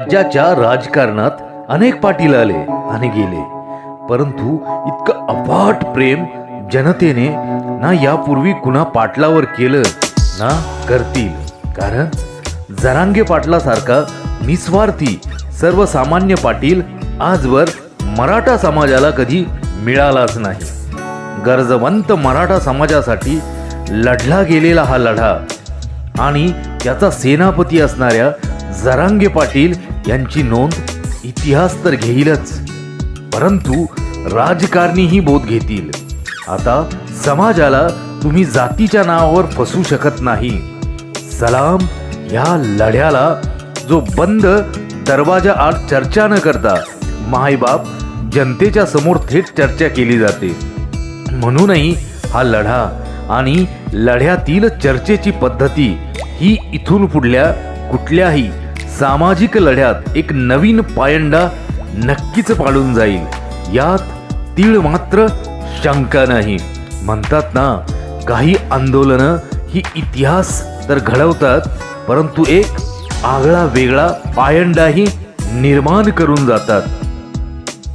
राज्याच्या राजकारणात अनेक पाटील आले आणि गेले. परंतु इतकं अफाट प्रेम जनतेने ना यापूर्वी कुणा पाटलावर केलं ना करतील. कारण जरांगे पाटलासारखा निस्वार्थी सर्वसामान्य पाटील आजवर मराठा समाजाला कधी मिळालाच नाही. गरजवंत मराठा समाजासाठी लढला गेलेला हा लढा आणि त्याचा सेनापती असणाऱ्या जरांगे पाटील यांची नोंद इतिहास तर घेईलच. परंतु राजकारणीही बोध घेतील. आता समाजाला तुम्ही जातीच्या नावावर फसू शकत नाही. सलाम या लढ्याला जो बंद दरवाजा आड चर्चा न करता मायबाप जनतेच्या समोर थेट चर्चा केली जाते. म्हणूनही हा लढा आणि लढ्यातील चर्चेची पद्धती ही इथून पुढल्या कुठल्याही सामाजिक लढ्यात एक नवीन पायंडा नक्कीच पाडून जाईल. यात तीळ मात्र शंका नाही. म्हणतात ना काही आंदोलनं ही इतिहास तर घडवतात परंतु एक आगळा वेगळा पायंडाही निर्माण करून जातात.